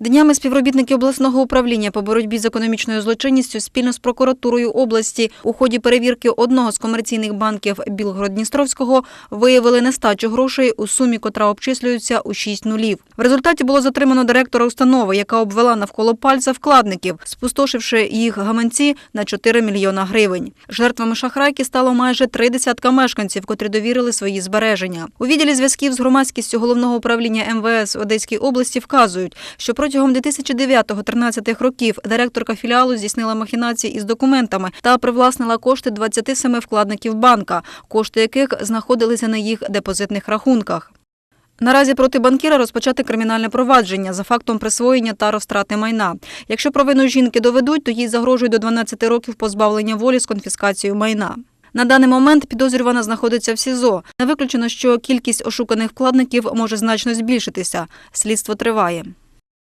Днями співробітники обласного управління по боротьбі з економічною злочинністю спільно з прокуратурою області у ході перевірки одного з комерційних банків Білгород-Дністровського виявили нестачу грошей у сумі, котра обчислюється у 6 нулів. В результаті було затримано директора установи, яка обвела навколо пальця вкладників, спустошивши їх гаманці на 4 мільйона гривень. Жертвами шахрайки стало майже три десятка мешканців, котрі довірили свої збереження. У відділі зв'язків з громадськістю головного управління МВС Одеській області вказують, що протягом 2009-2013 років директорка філіалу здійснила махінації із документами та привласнила кошти 27 вкладників банка, кошти яких знаходилися на їх депозитних рахунках. Наразі проти банкіра розпочати кримінальне провадження за фактом присвоєння та розтрати майна. Якщо провину жінки доведуть, то їй загрожує до 12 років позбавлення волі з конфіскацією майна. На даний момент підозрювана знаходиться в СІЗО. Не виключено, що кількість ошуканих вкладників може значно збільшитися. Слідство триває.